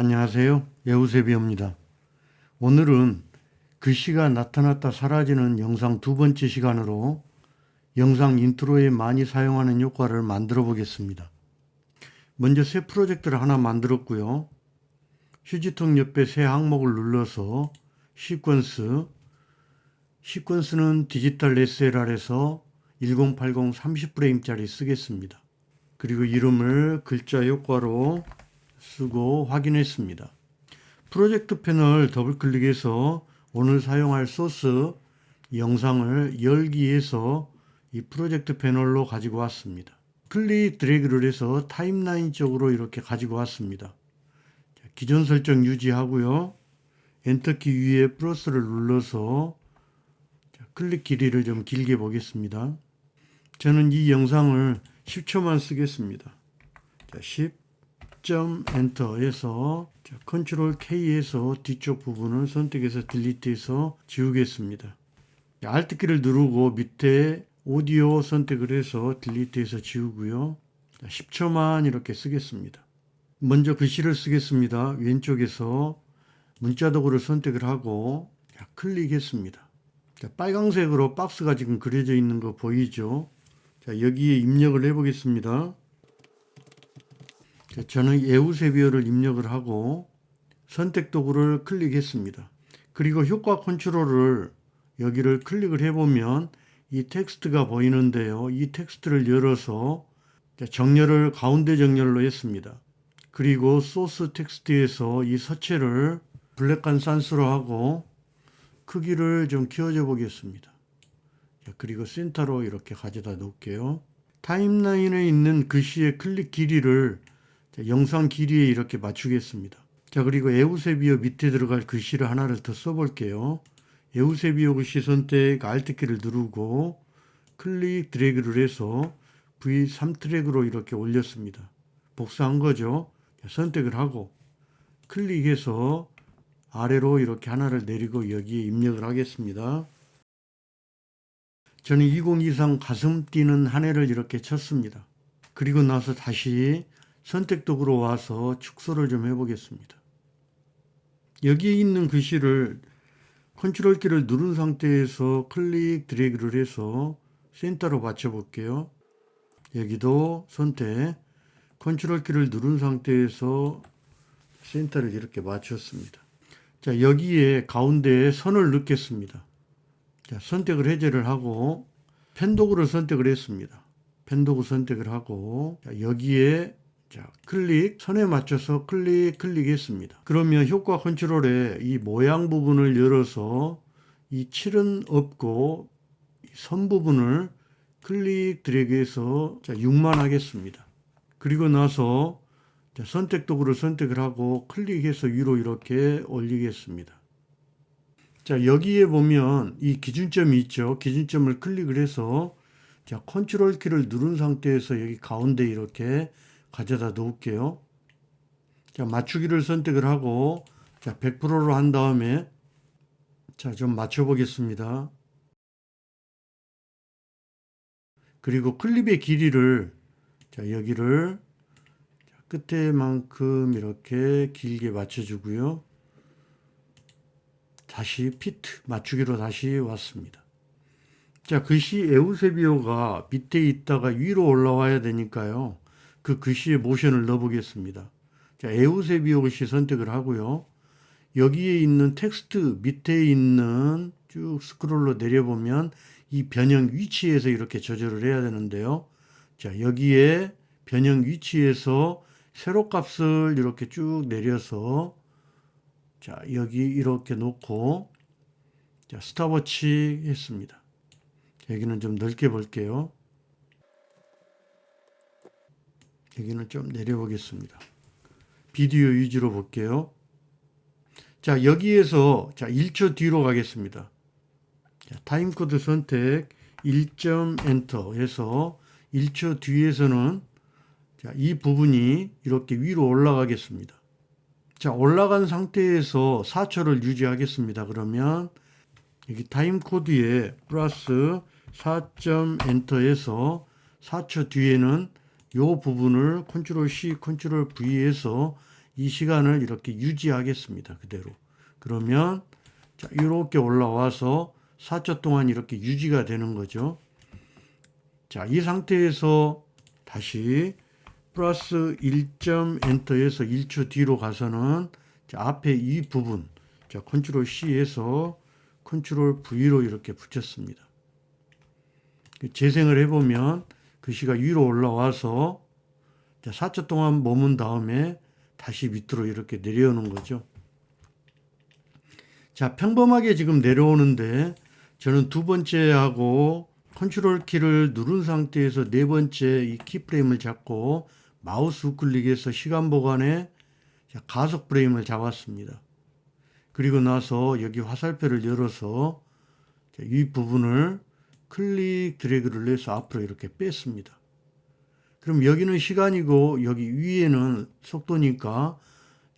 안녕하세요. 예우세비입니다. 오늘은 글씨가 나타났다 사라지는 영상 두 번째 시간으로 영상 인트로에 많이 사용하는 효과를 만들어 보겠습니다. 먼저 새 프로젝트를 하나 만들었고요. 휴지통 옆에 새 항목을 눌러서 시퀀스, 시퀀스는 디지털 SLR에서 1080 30프레임짜리 쓰겠습니다. 그리고 이름을 글자 효과로 쓰고 확인했습니다. 프로젝트 패널 더블 클릭해서 오늘 사용할 소스 영상을 열기해서 이 프로젝트 패널로 가지고 왔습니다. 클릭 드래그를 해서 타임라인 쪽으로 이렇게 가지고 왔습니다. 자, 기존 설정 유지하고요. 엔터키 위에 플러스를 눌러서 자, 클릭 길이를 좀 길게 보겠습니다. 저는 이 영상을 10초만 쓰겠습니다. 자, 10, 점 엔터에서 자, 컨트롤 K에서 뒤쪽 부분을 선택해서 딜리트해서 지우겠습니다. 자, Alt 키를 누르고 밑에 오디오 선택을 해서 딜리트해서 지우고요. 자, 10초만 이렇게 쓰겠습니다. 먼저 글씨를 쓰겠습니다. 왼쪽에서 문자 도구를 선택을 하고 자, 클릭했습니다. 자, 빨강색으로 박스가 지금 그려져 있는 거 보이죠? 자, 여기에 입력을 해보겠습니다. 자, 저는 에우세비어를 입력을 하고 선택 도구를 클릭했습니다. 그리고 효과 컨트롤을 여기를 클릭을 해보면 이 텍스트가 보이는데요. 이 텍스트를 열어서 자, 정렬을 가운데 정렬로 했습니다. 그리고 소스 텍스트에서 이 서체를 블랙간 산수로 하고 크기를 좀 키워줘 보겠습니다. 자, 그리고 센터로 이렇게 가져다 놓을게요. 타임라인에 있는 글씨의 클릭 길이를 자, 영상 길이에 이렇게 맞추겠습니다. 자, 그리고 에우세비어 밑에 들어갈 글씨를 하나를 더 써볼게요. 에우세비어 글씨 선택 Alt 키를 누르고 클릭 드래그를 해서 V3 트랙으로 이렇게 올렸습니다. 복사한 거죠. 자, 선택을 하고 클릭해서 아래로 이렇게 하나를 내리고 여기에 입력을 하겠습니다. 저는 2023 가슴 뛰는 한 해를 이렇게 쳤습니다. 그리고 나서 다시 선택 도구로 와서 축소를 좀 해보겠습니다. 여기에 있는 글씨를 컨트롤 키를 누른 상태에서 클릭 드래그를 해서 센터로 맞춰 볼게요. 여기도 선택 컨트롤 키를 누른 상태에서 센터를 이렇게 맞췄습니다. 자, 여기에 가운데에 선을 넣겠습니다. 자, 선택을 해제를 하고 펜 도구를 선택을 했습니다. 펜 도구 선택을 하고 자, 여기에 자, 클릭, 선에 맞춰서 클릭, 클릭했습니다. 그러면 효과 컨트롤에 이 모양 부분을 열어서 이 칠은 없고 선 부분을 클릭 드래그해서 자, 6만 하겠습니다. 그리고 나서 자, 선택 도구를 선택을 하고 클릭해서 위로 이렇게 올리겠습니다. 자, 여기에 보면 이 기준점이 있죠. 기준점을 클릭을 해서 자, 컨트롤 키를 누른 상태에서 여기 가운데 이렇게 가져다 놓을게요. 자, 맞추기를 선택을 하고 자, 100%로 한 다음에 자, 좀 맞춰 보겠습니다. 그리고 클립의 길이를 자, 여기를 자, 끝에만큼 이렇게 길게 맞춰 주고요. 다시 피트 맞추기로 다시 왔습니다. 자, 글씨 에우세비오가 밑에 있다가 위로 올라와야 되니까요. 그 글씨에 모션을 넣어보겠습니다. 자, 에우세비오 글씨 선택을 하고요. 여기에 있는 텍스트 밑에 있는 쭉 스크롤로 내려보면 이 변형 위치에서 이렇게 조절을 해야 되는데요. 자, 여기에 변형 위치에서 세로 값을 이렇게 쭉 내려서 자, 여기 이렇게 놓고 자, 스탑워치 했습니다. 여기는 좀 넓게 볼게요. 여기는 좀 내려보겠습니다. 비디오 위주로 볼게요. 자, 여기에서 자, 1초 뒤로 가겠습니다. 자, 타임코드 선택 1점 엔터 해서 1초 뒤에서는 자, 이 부분이 이렇게 위로 올라가겠습니다. 자, 올라간 상태에서 4초를 유지하겠습니다. 그러면 여기 타임 코드에 플러스 4점 엔터해서 4초 뒤에는 요 부분을 컨트롤 C, 컨트롤 V에서 이 시간을 이렇게 유지하겠습니다. 그대로. 그러면 자, 이렇게 올라와서 4초 동안 이렇게 유지가 되는 거죠. 자, 이 상태에서 다시 플러스 1점 엔터에서 1초 뒤로 가서는 자, 앞에 이 부분 자, 컨트롤 C에서 컨트롤 V로 이렇게 붙였습니다. 그 재생을 해보면 글씨가 위로 올라와서 자, 4초 동안 머문 다음에 다시 밑으로 이렇게 내려오는 거죠. 자, 평범하게 지금 내려오는데 저는 두 번째하고 컨트롤 키를 누른 상태에서 네 번째 이 키프레임을 잡고 마우스 우클릭해서 시간 보관에 자, 가속 프레임을 잡았습니다. 그리고 나서 여기 화살표를 열어서 자, 이 부분을 클릭 드래그를 해서 앞으로 이렇게 뺐습니다. 그럼 여기는 시간이고 여기 위에는 속도니까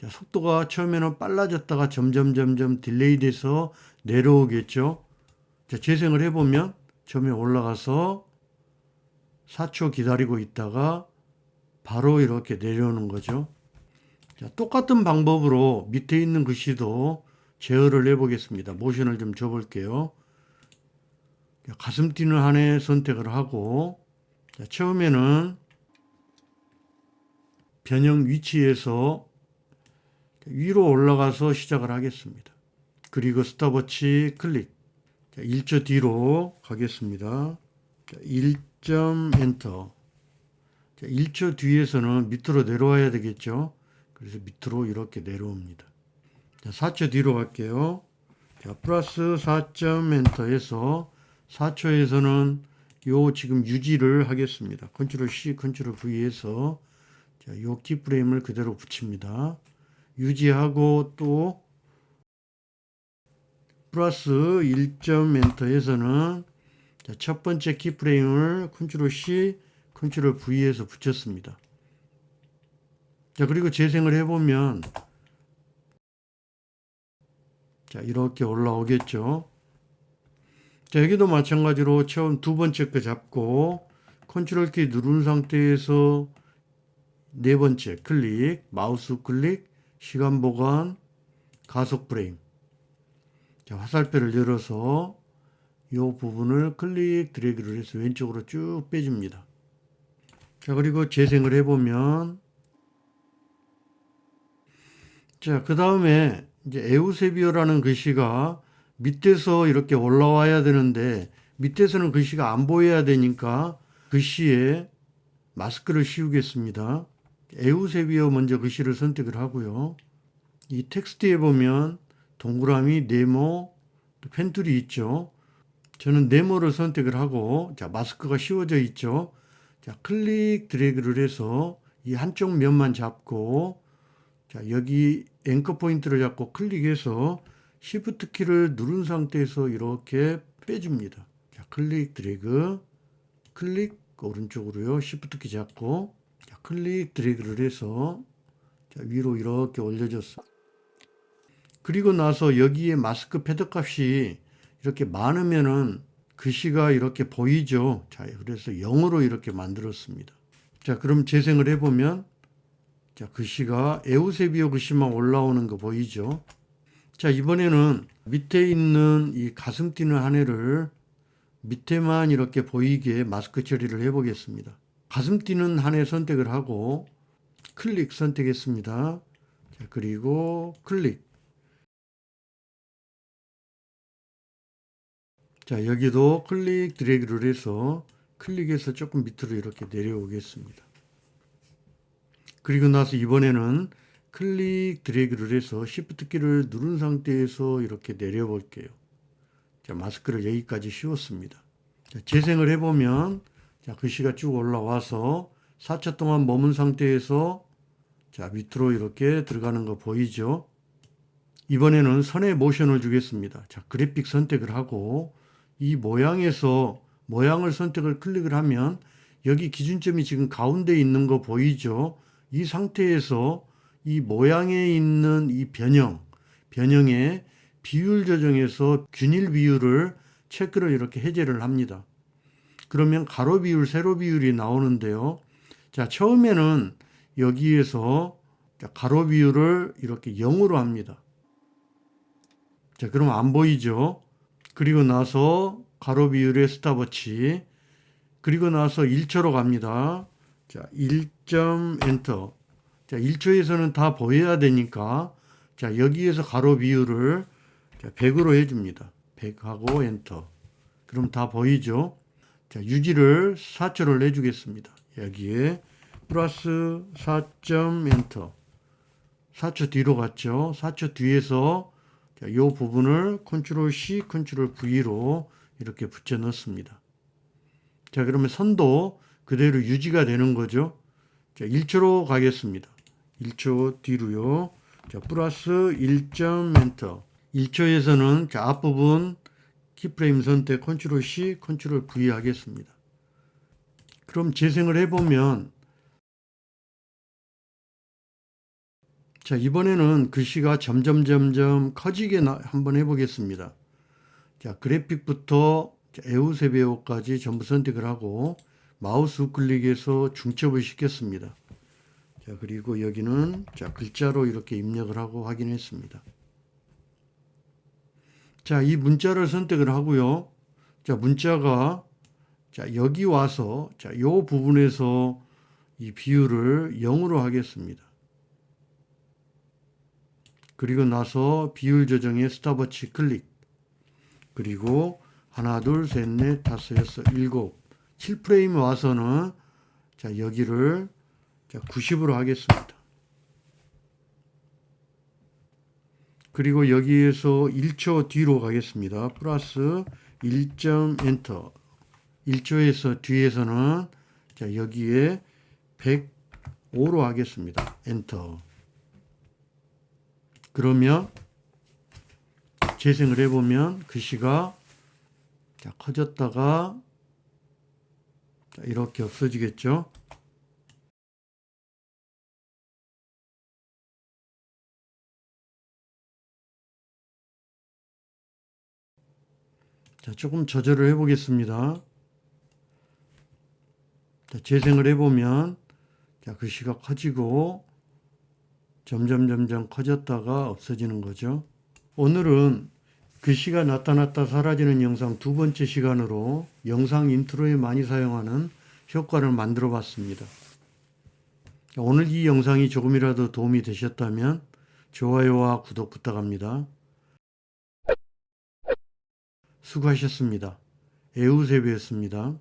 자, 속도가 처음에는 빨라졌다가 점점 점점 딜레이 돼서 내려오겠죠. 자, 재생을 해보면 처음에 올라가서 4초 기다리고 있다가 바로 이렇게 내려오는 거죠. 자, 똑같은 방법으로 밑에 있는 글씨도 제어를 해보겠습니다. 모션을 좀 줘볼게요. 자, 가슴 뛰는 한에 선택을 하고 자, 처음에는 변형 위치에서 위로 올라가서 시작을 하겠습니다. 그리고 스탑워치 클릭. 자, 1초 뒤로 가겠습니다. 자, 1점 엔터. 자, 1초 뒤에서는 밑으로 내려와야 되겠죠. 그래서 밑으로 이렇게 내려옵니다. 자, 4초 뒤로 갈게요. 자, 플러스 4점 엔터에서 4초에서는 요 지금 유지를 하겠습니다. 컨트롤 C, 컨트롤 V에서 자, 요 키프레임을 그대로 붙입니다. 유지하고 또 플러스 1점 엔터에서는 자, 첫 번째 키프레임을 컨트롤 C, 컨트롤 V에서 붙였습니다. 자, 그리고 재생을 해보면 자, 이렇게 올라오겠죠. 자, 여기도 마찬가지로 처음 두 번째 거 잡고 컨트롤 키 누른 상태에서 네 번째 클릭, 마우스 클릭, 시간 보관, 가속 프레임. 자, 화살표를 열어서 이 부분을 클릭 드래그를 해서 왼쪽으로 쭉 빼줍니다. 자, 그리고 재생을 해보면 자, 그 다음에 이제 에우세비어라는 글씨가 밑에서 이렇게 올라와야 되는데 밑에서는 글씨가 안 보여야 되니까 글씨에 마스크를 씌우겠습니다. 에우세비어 먼저 글씨를 선택을 하고요. 이 텍스트에 보면 동그라미, 네모, 펜툴이 있죠. 저는 네모를 선택을 하고 자 마스크가 씌워져 있죠. 자 클릭 드래그를 해서 이 한쪽 면만 잡고 자 여기 앵커 포인트를 잡고 클릭해서 시프트 키를 누른 상태에서 이렇게 빼줍니다. 자 클릭 드래그 클릭 오른쪽으로요. 시프트 키 잡고 자, 클릭 드래그를 해서 자, 위로 이렇게 올려줬어. 그리고 나서 여기에 마스크 패드 값이 이렇게 많으면은 글씨가 이렇게 보이죠. 자, 그래서 0으로 이렇게 만들었습니다. 자, 그럼 재생을 해보면 자, 글씨가 에우세비오 글씨만 올라오는 거 보이죠? 자, 이번에는 밑에 있는 이 가슴 뛰는 한 해를 밑에만 이렇게 보이게 마스크 처리를 해 보겠습니다. 가슴 뛰는 한 해 선택을 하고 클릭 선택했습니다. 자, 그리고 클릭. 자, 여기도 클릭 드래그를 해서 클릭해서 조금 밑으로 이렇게 내려오겠습니다. 그리고 나서 이번에는 클릭 드래그를 해서 Shift 키를 누른 상태에서 이렇게 내려볼게요. 자, 마스크를 여기까지 씌웠습니다. 자, 재생을 해보면 자, 글씨가 쭉 올라와서 4차 동안 머문 상태에서 자, 밑으로 이렇게 들어가는 거 보이죠? 이번에는 선의 모션을 주겠습니다. 자, 그래픽 선택을 하고 이 모양에서 모양을 선택을 클릭을 하면 여기 기준점이 지금 가운데 있는 거 보이죠? 이 상태에서 이 모양에 있는 이 변형, 변형의 비율 조정에서 균일 비율을 체크를 이렇게 해제를 합니다. 그러면 가로 비율, 세로 비율이 나오는데요. 자, 처음에는 여기에서 자, 가로 비율을 이렇게 0으로 합니다. 자, 그럼 안 보이죠? 그리고 나서 가로 비율의 스탑워치. 그리고 나서 1초로 갑니다. 자, 1점 엔터. 자, 1초에서는 다 보여야 되니까 자, 여기에서 가로 비율을 자, 100으로 해 줍니다. 100하고 엔터. 그럼 다 보이죠? 자, 유지를 4초를 내 주겠습니다. 여기에 플러스 4점 엔터. 4초 뒤로 갔죠. 4초 뒤에서 자, 이 부분을 컨트롤 C, 컨트롤 V로 이렇게 붙여 넣습니다. 자, 그러면 선도 그대로 유지가 되는 거죠. 자, 1초로 가겠습니다. 1초 뒤로요. 자, 플러스 1점 엔터. 1초에서는 자, 앞부분 키프레임 선택 컨트롤 C, 컨트롤 V 하겠습니다. 그럼 재생을 해보면 자, 이번에는 글씨가 점점 점점 커지게 나- 한번 해보겠습니다. 자, 그래픽부터 자, 에우세베오까지 전부 선택을 하고 마우스 우클릭해서 중첩을 시켰습니다. 자, 그리고 여기는 자, 글자로 이렇게 입력을 하고 확인했습니다. 자, 이 문자를 선택을 하고요. 자, 문자가 자, 여기 와서 자, 요 부분에서 이 비율을 0으로 하겠습니다. 그리고 나서 비율 조정에 스탑워치 클릭. 그리고 하나, 둘, 셋, 넷, 다섯, 여섯, 일곱, 7프레임 와서는 자, 여기를 자, 90으로 하겠습니다. 그리고 여기에서 1초 뒤로 가겠습니다. 플러스 1점 엔터. 1초에서 뒤에서는 자, 여기에 105로 하겠습니다. 엔터. 그러면 재생을 해보면 글씨가 자, 커졌다가 자, 이렇게 없어지겠죠. 자, 조금 조절을 해 보겠습니다. 자, 재생을 해 보면 자, 글씨가 커지고 점점 점점 커졌다가 없어지는 거죠. 오늘은 글씨가 나타났다 사라지는 영상 두 번째 시간으로 영상 인트로에 많이 사용하는 효과를 만들어 봤습니다. 오늘 이 영상이 조금이라도 도움이 되셨다면 좋아요와 구독 부탁합니다. 수고하셨습니다. 에우세비였습니다.